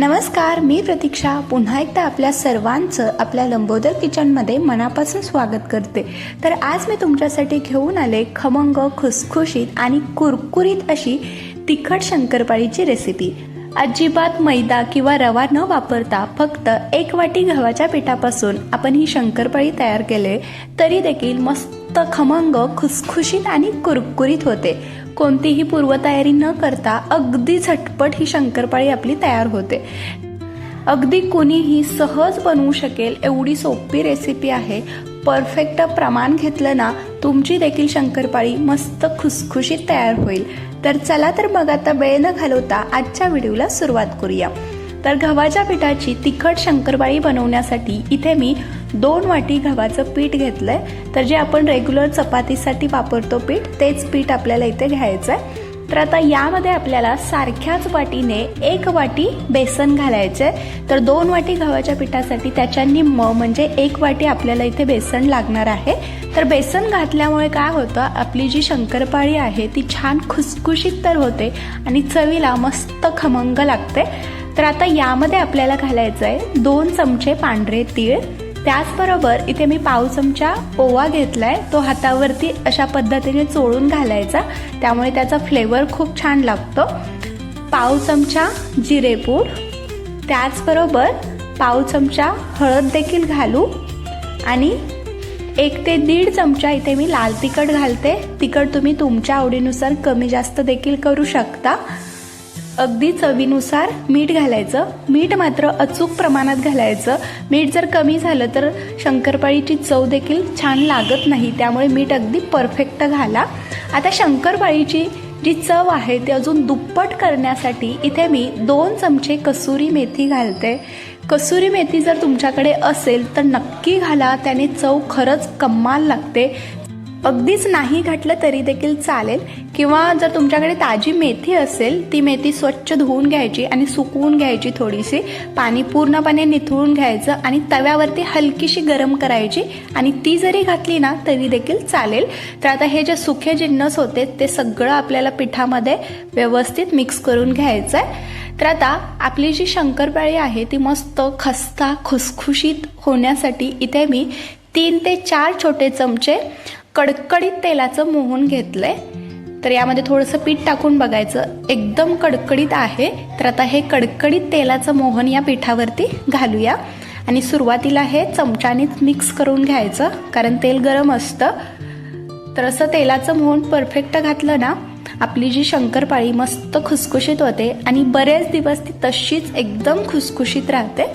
नमस्कार मी प्रतीक्षा. पुन्हा एकदा आपल्या सर्वांचं आपल्या लंबोदर किचनमध्ये मनापासून स्वागत करते. तर आज मी तुमच्यासाठी घेऊन आले खमंग खुसखुशीत आणि कुरकुरीत अशी तिखट शंकरपाळीची रेसिपी अजिबात मैदा किंवा रवा न वापरता फक्त एक वाटी गव्हाच्या पिठापासून आपण ही शंकरपाळी तयार केले तरी देखील मस्त खमंग खुसखुशीत आणि कुरकुरीत होते. कोणतीही पूर्वतयारी न करता अगदी झटपट ही शंकरपाळी आपली तयार होते. अगदी कुणीही सहज बनवू शकेल एवढी सोपी रेसिपी आहे. परफेक्ट प्रमाण घेतलं ना तुमची देखील शंकरपाळी मस्त खुसखुशीत तयार होईल. तर चला तर मग आता वेळ न घालवता आजच्या व्हिडिओला सुरुवात करूया. तर गव्हाच्या पिठाची तिखट शंकरपाळी बनवण्यासाठी इथे मी दोन वाटी गव्हाचं पीठ घेतलंय. तर जे आपण रेग्युलर चपातीसाठी वापरतो पीठ तेच पीठ आपल्याला इथे घ्यायचं आहे तर आता यामध्ये आपल्याला सारख्याच वाटीने एक वाटी बेसन घालायचं आहे तर दोन वाटी गव्हाच्या पिठासाठी त्याच्या निम्म म्हणजे एक वाटी आपल्याला इथे बेसन लागणार आहे. तर बेसन घातल्यामुळे काय होतं आपली जी शंकरपाळी आहे ती छान खुसखुशीत तर होते आणि चवीला मस्त खमंग लागते. तर आता यामध्ये आपल्याला घालायचं आहे दोन चमचे पांढरे तीळ. त्याचबरोबर इथे मी पाव चमचा ओवा घेतलाय. तो हातावरती अशा पद्धतीने चोळून घालायचा. त्यामुळे त्याचा फ्लेवर खूप छान लागतो. पाव चमचा जिरेपूड त्याचबरोबर पाव चमचा हळद देखील घालू. आणि एक ते दीड चमचा इथे मी लाल तिखट घालते. तिखट तुम्ही तुमच्या आवडीनुसार कमी जास्त देखील करू शकता. अगदी चवीनुसार मीठ घालायचं. मीठ मात्र अचूक प्रमाणात घालायचं. मीठ जर कमी झालं तर शंकरपाळीची चव देखील छान लागत नाही. त्यामुळे मीठ अगदी परफेक्ट घाला. आता शंकरपाळीची जी चव आहे ती अजून दुप्पट करण्यासाठी इथे मी दोन चमचे कसुरी मेथी घालते. कसुरी मेथी जर तुमच्याकडे असेल तर नक्की घाला. त्याने चव खरंच कमाल लागते. अगदीच नाही घातलं तरी देखील चालेल. किंवा जर तुमच्याकडे ताजी मेथी असेल ती मेथी स्वच्छ धुवून घ्यायची आणि सुकवून घ्यायची थोडीशी. पाणी पूर्णपणे निथळून घ्यायचं आणि तव्यावरती हलकीशी गरम करायची आणि ती जरी घातली ना तरी देखील चालेल. तर आता हे जे सुखे जिन्नस होते ते सगळं आपल्याला पिठामध्ये व्यवस्थित मिक्स करून घ्यायचं आहे तर आता आपली जी शंकरपाळी आहे ती मस्त खस्ता खुसखुशीत होण्यासाठी इथे मी तीन ते चार छोटे चमचे कडकडीत तेलाचं मोहन घेतलंय. तर यामध्ये थोडंसं पीठ टाकून बघायचं. एकदम कडकडीत आहे. तर आता हे कडकडीत तेलाचं मोहन या पिठावरती घालूया. आणि सुरुवातीला हे चमच्यानेच मिक्स करून घ्यायचं कारण तेल गरम असतं. तर असं तेलाचं मोहन परफेक्ट घातलं ना आपली जी शंकरपाळी मस्त खुसखुशीत होते आणि बरेच दिवस ती तशीच एकदम खुसखुशीत राहते.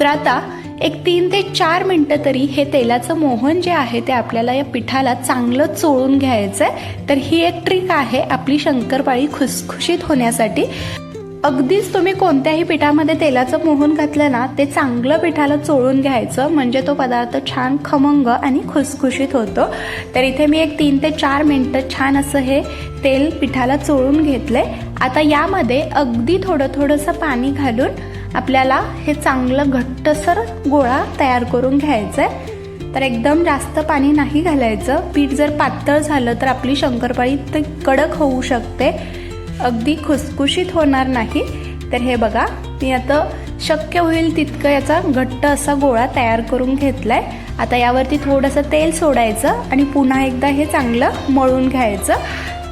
तर आता एक तीन ते चार मिनटं तरी हे तेलाचं मोहन जे आहे ते आपल्याला या पिठाला चांगलं चोळून घ्यायचं आहे तर ही एक ट्रिक आहे आपली शंकरपाळी खुसखुशीत होण्यासाठी. अगदीच तुम्ही कोणत्याही पिठामध्ये तेलाचं मोहन घातलं ना ते चांगलं पिठाला चोळून घ्यायचं. म्हणजे तो पदार्थ छान खमंग आणि खुसखुशीत होतो. तर इथे मी एक तीन ते चार मिनटं छान असं हे तेल पिठाला चोळून घेतलंय. आता यामध्ये अगदी थोडं थोडंसं पाणी घालून आपल्याला हे चांगलं घट्टसर गोळा तयार करून घ्यायचं आहे तर एकदम जास्त पाणी नाही घालायचं. पीठ जर पातळ झालं तर आपली शंकरपाळी ते कडक होऊ शकते. अगदी खुसखुशीत होणार नाही. तर हे बघा मी आता शक्य होईल तितकं याचा घट्ट असा गोळा तयार करून घेतलाय. आता यावरती थोडंसं तेल सोडायचं आणि पुन्हा एकदा हे चांगलं मळून घ्यायचं.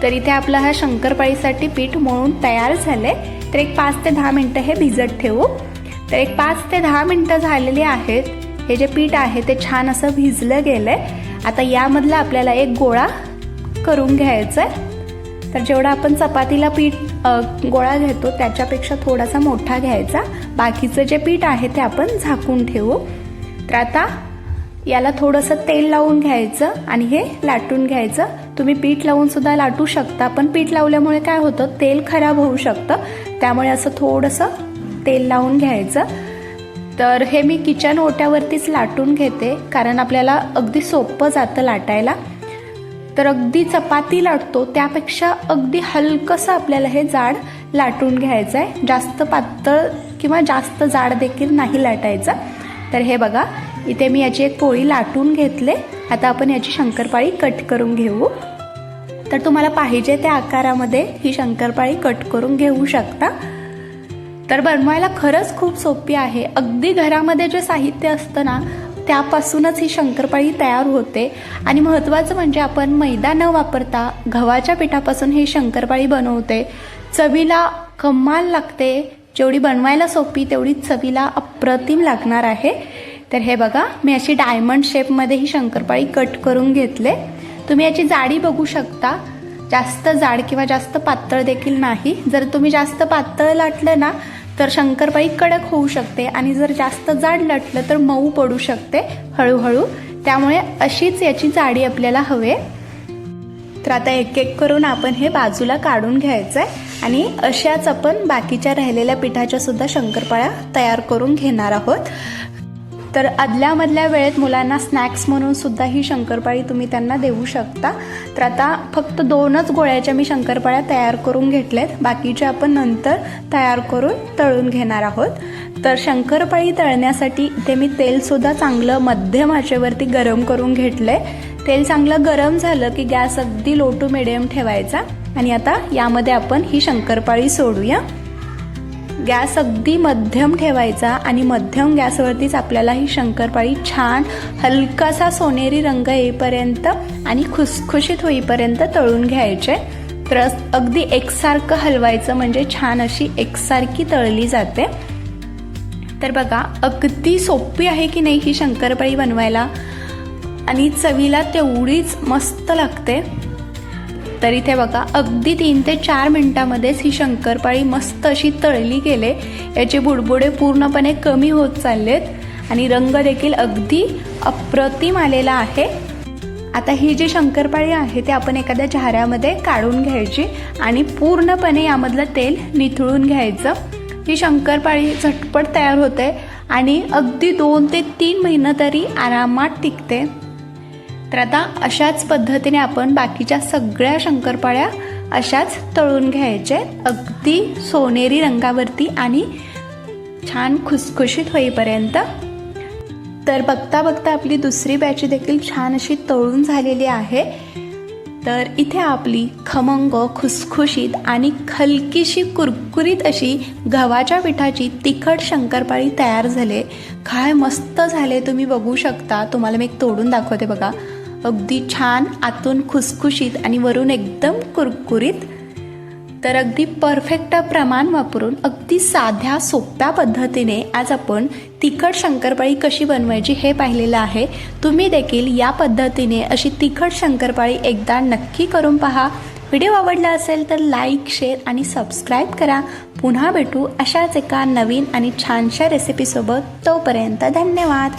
तर इथे आपला हा शंकरपाळीसाठी पीठ मळून तयार झाले तर एक पाच ते दहा मिनटं हे भिजत ठेवू. तर एक पाच ते दहा मिनटं झालेली आहेत. हे जे पीठ आहे ते छान असं भिजलं गेलं आहे आता यामधला आपल्याला एक गोळा करून घ्यायचा आहे तर जेवढा आपण चपातीला पीठ गोळा घेतो त्याच्यापेक्षा थोडासा मोठा घ्यायचा. बाकीचं जे पीठ आहे ते आपण झाकून ठेवू. तर आता याला थोडंसं तेल लावून घ्यायचं आणि हे लाटून घ्यायचं. तुम्ही पीठ लावून सुद्धा लाटू शकता पण पीठ लावल्यामुळे काय होतं? तेल खराब होऊ शकतं. त्यामुळे असं थोडंसं तेल लावून घ्यायचं. तर हे मी किचन ओट्यावरतीच लाटून घेते कारण आपल्याला अगदी सोपं जातं लाटायला. तर अगदी चपाती लाटतो त्यापेक्षा अगदी हलकंसं आपल्याला हे जाड लाटून घ्यायचं आहे जास्त पातळ किंवा जास्त जाड देखील नाही लाटायचं. तर हे बघा इथे मी याची एक पोळी लाटून घेतले. आता आपण याची शंकरपाळी कट करून घेऊ. तर तुम्हाला पाहिजे त्या आकारामध्ये ही शंकरपाळी कट करून घेऊ शकता. तर बनवायला खरंच खूप सोपी आहे. अगदी घरामध्ये जे साहित्य असतं ना त्यापासूनच ही शंकरपाळी तयार होते. आणि महत्त्वाचं म्हणजे आपण मैदा न वापरता गव्हाच्या पिठापासून ही शंकरपाळी बनवते. चवीला कमाल लागते. जेवढी बनवायला सोपी तेवढी चवीला अप्रतिम लागणार आहे. तर हे बघा मी अशी डायमंड शेपमध्ये ही शंकरपाळी कट करून घेतले. तुम्ही याची जाडी बघू शकता. जास्त जाड किंवा जास्त पातळ देखील नाही. जर तुम्ही जास्त पातळ लाटलं ना तर शंकरपाळी कडक होऊ शकते आणि जर जास्त जाड लाटलं तर मऊ पडू शकते हळूहळू. त्यामुळे अशीच याची जाडी आपल्याला हवे तर आता एक एक करून आपण हे बाजूला काढून घ्यायचं आहे आणि अशाच आपण बाकीच्या राहिलेल्या पिठाच्या सुद्धा शंकरपाळ्या तयार करून घेणार आहोत. तर आदल्यामधल्या वेळेत मुलांना स्नॅक्स म्हणून सुद्धा ही शंकरपाळी तुम्ही त्यांना देऊ शकता. तर आता फक्त दोनच गोळ्याच्या मी शंकरपाळ्या तयार करून घेतल्यात. बाकीच्या आपण नंतर तयार करून तळून घेणार आहोत. तर शंकरपाळी तळण्यासाठी इथे मी तेलसुद्धा चांगलं मध्यम आचेवरती गरम करून घेतलं आहे तेल चांगलं गरम झालं की गॅस अगदी लो टू मिडियम ठेवायचा. आणि आता यामध्ये आपण ही शंकरपाळी सोडूया. गॅस अगदी मध्यम ठेवायचा आणि मध्यम गॅसवरतीच आपल्याला ही शंकरपाळी छान हलकासा सोनेरी रंग येईपर्यंत आणि खुसखुशीत होईपर्यंत तळून घ्यायचे. तर अगदी एकसारखं हलवायचं म्हणजे छान अशी एकसारखी तळली जाते. तर बघा अगदी सोपी आहे की नाही ही शंकरपाळी बनवायला? आणि चवीला तेवढीच मस्त लागते. तर इथे बघा अगदी तीन ते चार मिनिटामध्येच ही शंकरपाळी मस्त अशी तळली गेले. याचे बुडबुडे पूर्णपणे कमी होत चाललेत आणि रंग देखील अगदी अप्रतिम आलेला आहे. आता ही जी शंकरपाळी आहे ते आपण एखाद्या झाऱ्यामध्ये काढून घ्यायची आणि पूर्णपणे यामधलं तेल निथळून घ्यायचं. ही शंकरपाळी झटपट तयार होते आणि अगदी दोन ते तीन महिनं तरी आरामात टिकते. तर आता अशाच पद्धतीने आपण बाकीच्या सगळ्या शंकरपाळ्या अशाच तळून घ्यायचे. अगदी सोनेरी रंगावरती आणि छान खुसखुशीत होईपर्यंत. तर बघता बघता आपली दुसरी बॅची देखील छान अशी तळून झालेली आहे. तर इथे आपली खमंग खुसखुशीत आणि खलकीशी कुरकुरीत अशी गव्हाच्या पिठाची तिखट शंकरपाळी तयार झाले. काय मस्त झाले तुम्ही बघू शकता. तुम्हाला मी एक तोडून दाखवते बघा. अगदी छान आतून खुसखुशीत आणि वरून एकदम कुरकुरीत तर अगदी परफेक्ट प्रमाण वापरून अगदी साध्या सोप्या पद्धतीने आज आपण तिखट शंकरपाळी कशी बनवायची हे पाहिलेलं आहे. तुम्ही देखील या पद्धतीने अशी तिखट शंकरपाळी एकदा नक्की करून पहा. व्हिडिओ आवडला असेल तर लाईक शेअर आणि सबस्क्राईब करा. पुन्हा भेटू अशाच एका नवीन आणि छानशा रेसिपीसोबत तोपर्यंत धन्यवाद.